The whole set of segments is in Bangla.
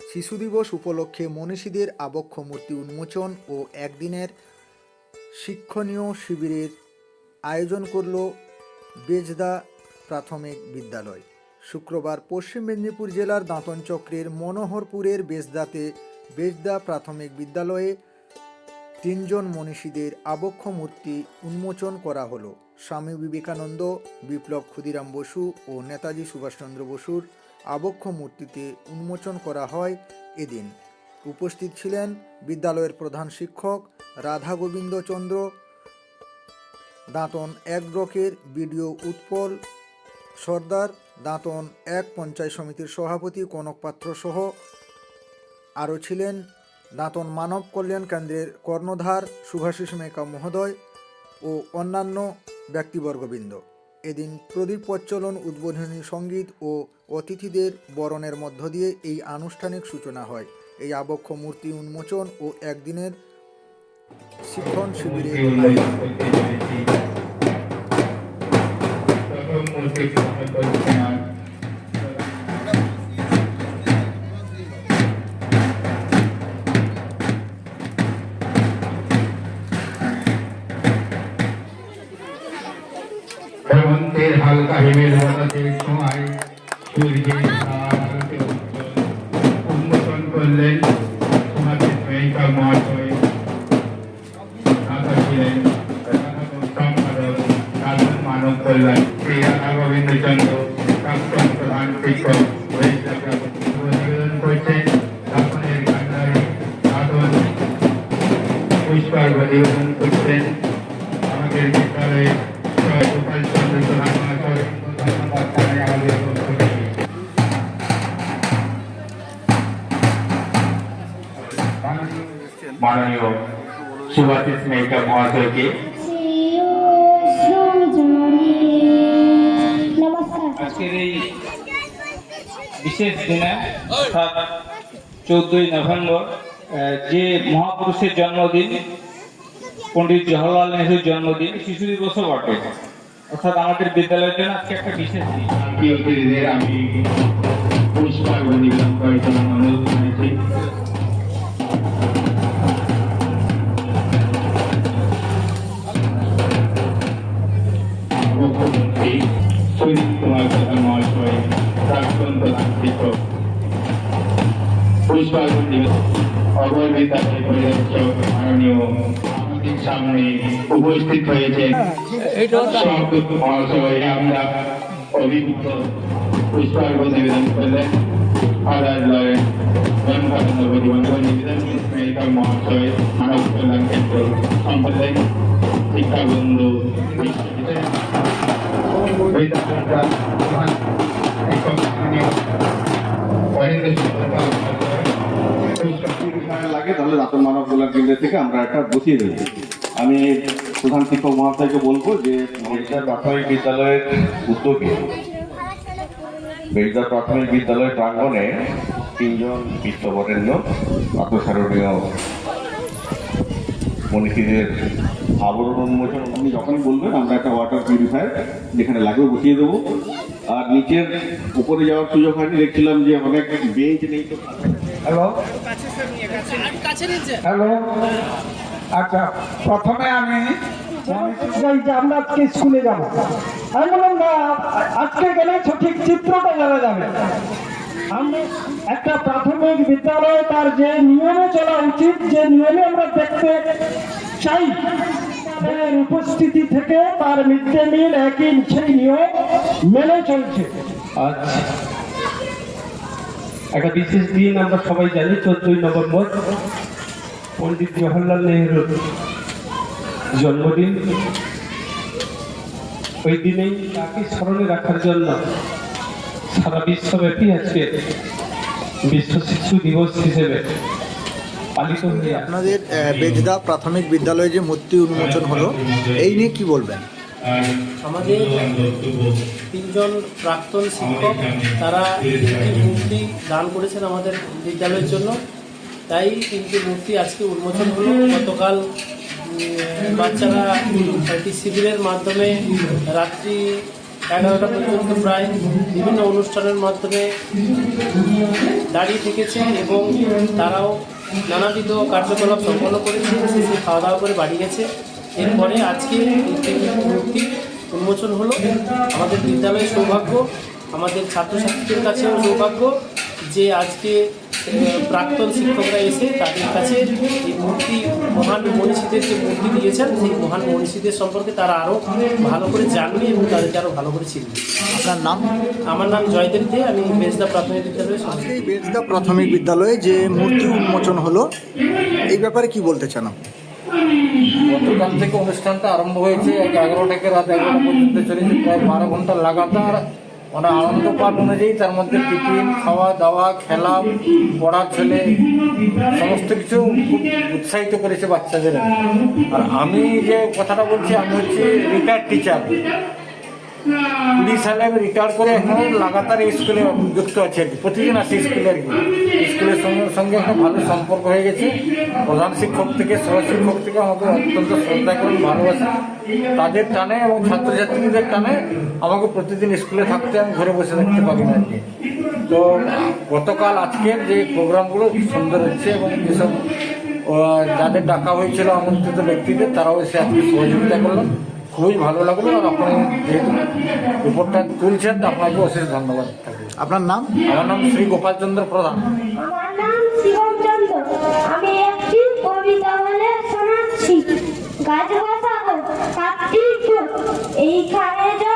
শিশু দিবস উপলক্ষে মনীষীদের আবক্ষ মূর্তি উন্মোচন ও একদিনের শিক্ষণীয় শিবিরের আয়োজন করল বেজদা প্রাথমিক বিদ্যালয়। শুক্রবার পশ্চিম মেদিনীপুর জেলার দাঁতন চক্রের মনোহরপুরের বেজদাতে বেজদা প্রাথমিক বিদ্যালয়ে তিনজন মনীষীদের আবক্ষ মূর্তি উন্মোচন করা হলো। স্বামী বিবেকানন্দ, বিপ্লব ক্ষুদিরাম বসু ও নেতাজি সুভাষচন্দ্র বসুর আবক্ষ মূর্তিতে উন্মোচন করা হয় এদিন। উপস্থিত ছিলেন বিদ্যালয়ের প্রধান শিক্ষক রাধা গোবিন্দ চন্দ্র, দাঁতন এক ব্লকের বিডিও উৎপল সর্দার, দাঁতন এক পঞ্চায়েত সমিতির সভাপতি কনক পাত্র সহ আরও ছিলেন দাঁতন মানব কল্যাণ কেন্দ্রের কর্ণধার সুভাষিস মেকা মহোদয় ও অন্যান্য ব্যক্তিবর্গবৃন্দ। এদিন প্রদীপ প্রচলন উদ্বোধনী সংগীত ও অতিথিদের বরণের মধ্য দিয়ে এই আনুষ্ঠানিক সূচনা হয় এই আবক্ষ মূর্তি উন্মোচন ও একদিনের শিক্ষণ শিবিরে। হেমন্তের হালকা হিমের বাতাসের সময় সূর্যের উন্মোচন করলেন সমাজের মেয়েকা মহাশয় ছিলেন। মানব কল্যাণ। শ্রী রাধা গোবিন্দ চন্দ্র প্রাক্তন প্রধান শিক্ষক নিবেদন করছেন। দাপনের কান্ডারি সাধন পুষ্পার্ঘ নিবেদন করছেন। আমাদের বিদ্যালয়ে মাননীয় সুভাষিস মেহতা মহাশয়কে আজকের চৌদ্দই নভেম্বর যে মহাপুরুষের জন্মদিন পণ্ডিত জওহরলাল নেহরুর জন্মদিন শিশু দিবসও বটে অর্থাৎ আমাদের বিদ্যালয়ের জন্য আজকে একটা বিশেষ দিন। আমি পুষ্পার্ঘ নিবেদন করার জন্য অনুরোধ জানাচ্ছি। মুখ্যমন্ত্রী পরিদর্শক, মাননীয় আমাদের সামনে উপস্থিত মহাশয় আমরা অভিভূত পুষ্পার্ঘ নিবেদন করলেন আদার লয়ের জনসাধারণ প্রতিবন্ধ নিবেদন। মেয়েকা মহাশয় মানব কল্যাণ কেন্দ্র সম্প্রদায় শিক্ষাবন্ধু বিদ্যালয়ের থেকে আমরা একটা বসিয়ে দেবো আমি প্রধান শিক্ষক মহাশয়কে বলব যে বেড়িদার প্রাথমিক বিদ্যালয়ের উদ্যোগে বেড়িদার প্রাথমিক বিদ্যালয় প্রাঙ্গণে তিনজন বিশ্ববরেণ্য আত্মস্মরণীয় মনীষীদের আবরণ উন্মোচন আপনি যখনই বলবেন, আমরা একটা ওয়াটার পিউরিফায়ার যেখানে লাগবে বসিয়ে দেবো। আর নিচের উপরে যাওয়ার সুযোগ হয়নি, দেখছিলাম যে অনেক বেঞ্চ নেই তো। হ্যালো? হ্যালো? আচ্ছা প্রথমে আমি আমরা আজকে স্কুলে যাব আমি বললাম না আজকে গেলে সঠিক চিত্রটা জানা যাবে। একটা প্রাথমিক বিদ্যালয়ে তার যে নিয়মে চলা উচিত, যে নিয়মে আমরা দেখতে চাই উপস্থিতি থেকে তার মিড ডে মিল একই সেই নিয়ম মেনে চলছে। আচ্ছা। একটা বিশেষ দিন আমরা সবাই জানি, চোদ্দই নভেম্বর, পণ্ডিত জওহরলাল নেহরুর জন্মদিন। ওই দিনেই তাকে স্মরণে রাখার জন্য সারা বিশ্বব্যাপী আজকে বিশ্ব শিশু দিবস হিসেবে আপনাদের বেজদা প্রাথমিক বিদ্যালয়ে যে মূর্তি উন্মোচন হলো, এই নিয়ে কি বলবেন? আমাদের তিনজন প্রাক্তন শিক্ষক তারা তিনটি মূর্তি দান করেছেন আমাদের বিদ্যালয়ের জন্য। তাই তিনটি মূর্তি আজকে উন্মোচন হলো। গতকাল বাচ্চারা একটি শিবিরের মাধ্যমে রাত্রি এগারোটা পর্যন্ত প্রায় বিভিন্ন অনুষ্ঠানের মাধ্যমে দাঁড়িয়ে থেকেছে এবং তারাও নানাবিধ কার্যকলাপ সম্পন্ন করেছে। খাওয়া দাওয়া করে বাড়ি গেছে। এরপরে আজকে এই মূর্তি উন্মোচন হলো। আমাদের বিদ্যালয়ের সৌভাগ্য আমাদের ছাত্রছাত্রীদের কাছেও সৌভাগ্য যে আজকে প্রাক্তন শিক্ষকরা এসে তাদের কাছে এই মূর্তি মহান মনীষীদের যে মূর্তি দিয়েছেন সেই মহান মনীষীদের সম্পর্কে তারা আরও ভালো করে জানবে এবং তাদেরকে আরও ভালো করে চিনবে। আপনার নাম? আমার নাম জয়দেব দে আমি মেজদা প্রাথমিক বিদ্যালয়ের সমাজ আজকে এই বেজদা প্রাথমিক বিদ্যালয়ে যে মূর্তি উন্মোচন হলো এই ব্যাপারে কি বলতে চান আপনি? গতকাল থেকে অনুষ্ঠানটা আরম্ভ হয়েছে এক এগারো রাত এগারোটা পর্যন্ত চলেছে, প্রায় বারো ঘণ্টা লাগাতার। মানে আনন্দ পাঠ অনুযায়ী তার মধ্যে টিফিন, খাওয়া দাওয়া, খেলা, পড়া ছেলে সমস্ত কিছু উৎসাহিত করেছে বাচ্চাদের। আর আমি যে কথাটা বলছি, আমি হচ্ছে রিটায়ার্ড টিচার। কুড়ি সালে আমি রিটায়ার করে এখন লাগাতার এই স্কুলে যুক্ত আছি আর কি। প্রতিদিন আসি স্কুলে আর কি। স্কুলের সঙ্গে সঙ্গে একটা ভালো সম্পর্ক হয়ে গেছে। প্রধান শিক্ষক থেকে সহ শিক্ষক থেকে আমাকে অত্যন্ত শ্রদ্ধা করেন ভালোবাসে। তাদের টানে এবং ছাত্রছাত্রীদের টানে আমাকে প্রতিদিন স্কুলে থাকতে আমি ঘরে বসে থাকতে পারি না আর কি। তো গতকাল আজকের যে প্রোগ্রামগুলো সুন্দর হচ্ছে এবং যেসব যাদের ডাকা হয়েছিল আমন্ত্রিত ব্যক্তিদের, তারাও এসে আজকে সহযোগিতা করল। খুবই ভালো লাগল আর আপনি যেহেতু রিপোর্টটা তুলছেন তা আপনাকে অশেষ ধন্যবাদ আপনার নাম? আমার নাম শ্রী গোপালচন্দ্র প্রধান। আমার নাম শিবমচন্দ্র আমি একটি কবিতা বলে শোনাচ্ছি। গাছ বসাবো এইখানে জল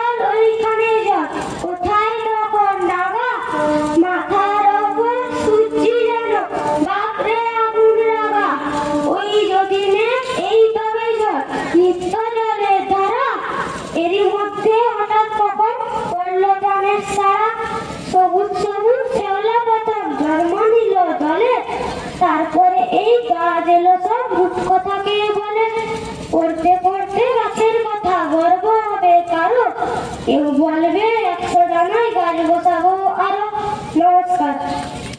এই গাছ এলো সব